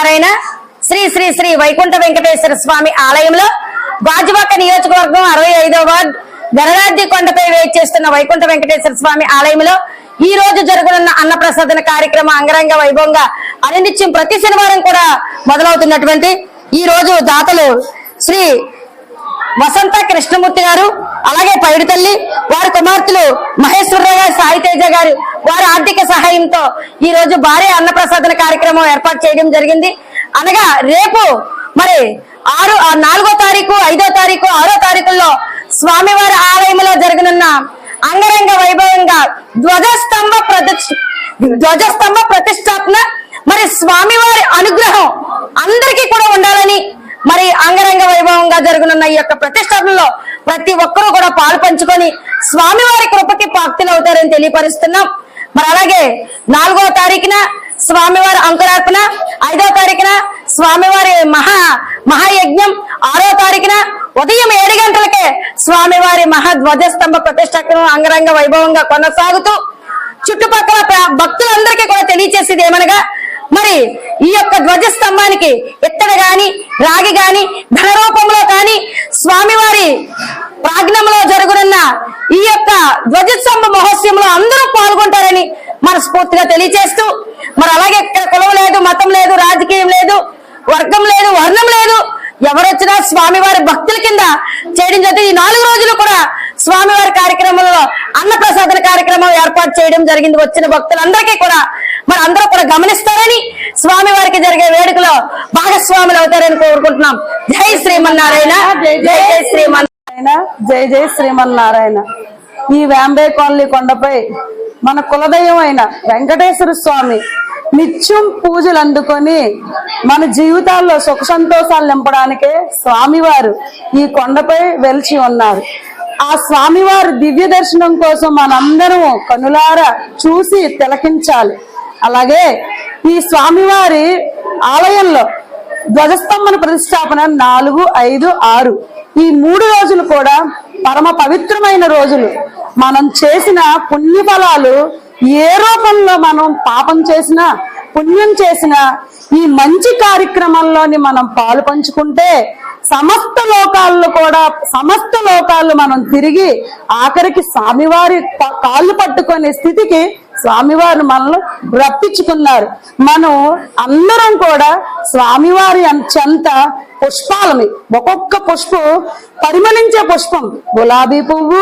శ్రీ శ్రీ శ్రీ వైకుంఠ వెంకటేశ్వర స్వామి ఆలయంలో గాజువాక నియోజకవర్గం అరవై ఐదో వార్డు గణరాజ్య కొండపై చేస్తున్న వైకుంఠ వెంకటేశ్వర స్వామి ఆలయంలో ఈ రోజు జరగనున్న అన్నప్రసాదన కార్యక్రమం అంగరంగ వైభవంగా అనినిత్యం ప్రతి శనివారం కూడా మొదలవుతున్నటువంటి ఈ రోజు దాతలు శ్రీ వసంత కృష్ణమూర్తి గారు అలాగే పైడి తల్లి వారి కుమార్తెలు మహేశ్వరరావు గారు సాయితేజ గారు వారి ఆర్థిక సహాయంతో ఈ రోజు భారీ అన్నప్రసాదన కార్యక్రమం ఏర్పాటు చేయడం జరిగింది. అనగా రేపు మరి ఆరు నాలుగో తారీఖు ఐదో తారీఖు ఆరో తారీఖుల్లో స్వామివారి ఆలయంలో జరగనున్న అంగరంగ వైభవంగా ధ్వజస్తంభ ప్రతిష్ఠ ధ్వజస్తంభ ప్రతిష్టాపన మరి స్వామివారి అనుగ్రహం అందరికీ కూడా ఉండాలని మరి అంగరంగ వైభవంగా జరగనున్న ఈ యొక్క ప్రతిష్టాపనలో ప్రతి ఒక్కరూ కూడా పాలు పంచుకొని స్వామివారి కృపకి పాక్తులు అవుతారని తెలియపరుస్తున్నాం. మరి అలాగే నాలుగో తారీఖున స్వామివారి అంకురార్పణ ఐదో తారీఖున స్వామివారి మహా మహాయజ్ఞం ఆరో తారీఖున ఉదయం ఏడు గంటలకే స్వామివారి మహా ధ్వజస్తంభ ప్రతిష్టాపన అంగరంగ వైభవంగా కొనసాగుతూ చుట్టుపక్కల భక్తులందరికీ కూడా తెలియచేసేది ఏమనగా మరి ఈ యొక్క ధ్వజస్తంభానికి ఎత్తడ గాని రాగి గాని ధన రూపంలో కానీ స్వామివారి ప్రాజ్ఞంలో జరుగునున్న ఈ యొక్క ధ్వజస్తంభ మహోత్సవంలో అందరూ పాల్గొంటారని మనస్ఫూర్తిగా తెలియజేస్తూ మరి అలాగే ఇక్కడ కులం లేదు మతం లేదు రాజకీయం లేదు వర్గం లేదు వర్ణం లేదు ఎవరొచ్చినా స్వామివారి భక్తుల కింద చేయడం జరిగింది. ఈ నాలుగు రోజులు కూడా స్వామివారి కార్యక్రమంలో అన్నప్రసాదన కార్యక్రమం ఏర్పాటు చేయడం జరిగింది. వచ్చిన భక్తులందరికీ కూడా మరి అందరూ కూడా గమనిస్తారని స్వామివారికి జరిగే వేడుకలో భాగస్వాములు అవుతారని కోరుకుంటున్నాం. జై శ్రీమన్నారాయణ. జై జై. శ్రీమన్ నారాయణ జై జై శ్రీమన్నారాయణ. ఈ వేంబే కాలనీ కొండపై మన కులదైవం అయిన వెంకటేశ్వర స్వామి నిత్యం పూజలు అందుకొని మన జీవితాల్లో సుఖ సంతోషాలు నింపడానికే స్వామివారు ఈ కొండపై వెలిచి ఉన్నారు. ఆ స్వామివారి దివ్య దర్శనం కోసం మనందరం కనులారా చూసి తిలకించాలి. అలాగే ఈ స్వామివారి ఆలయంలో ధ్వజస్తంభన ప్రతిష్టాపన నాలుగు ఐదు ఆరు. ఈ మూడు రోజులు కూడా పరమ పవిత్రమైన రోజులు. మనం చేసిన పుణ్యఫలాలు ఏ రూపంలో మనం పాపం చేసినా పుణ్యం చేసిన ఈ మంచి కార్యక్రమంలోని మనం పాలు పంచుకుంటే సమస్త లోకాల్లో కూడా సమస్త లోకాల్లో మనం తిరిగి ఆఖరికి స్వామివారి ప- కాళ్ళు పట్టుకునే స్థితికి స్వామివారు మనల్ని రప్పించుకున్నారు. మనం అందరం కూడా స్వామివారి అం- చెంత పుష్పాలని ఒక్కొక్క పుష్పం పరిమళించే పుష్పం. గులాబీ పువ్వు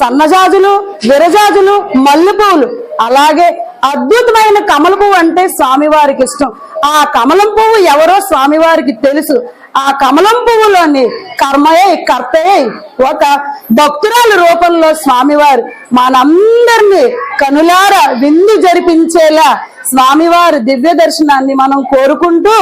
సన్నజాజులు విరజాజులు మల్లె పువ్వులు అలాగే అద్భుతమైన కమల పువ్వు అంటే స్వామివారికి ఇష్టం. ఆ కమలం పువ్వు ఎవరో స్వామివారికి తెలుసు. ఆ కమలం పువ్వులోని కర్మయే కర్తయే ఒక భక్తురాల రూపంలో స్వామివారు. మనందరినీ కనులార విందు జరిపించేలా స్వామివారి దివ్య దర్శనాన్ని మనం కోరుకుంటూ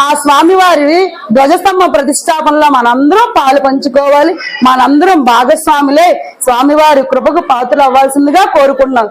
ఆ స్వామివారి ధ్వజస్తంభ ప్రతిష్టాపనలో మనందరం పాలు పంచుకోవాలి. మనందరం భాగస్వాములే. స్వామివారి కృపకు పాత్రలు అవ్వాల్సిందిగా కోరుకుంటున్నాం.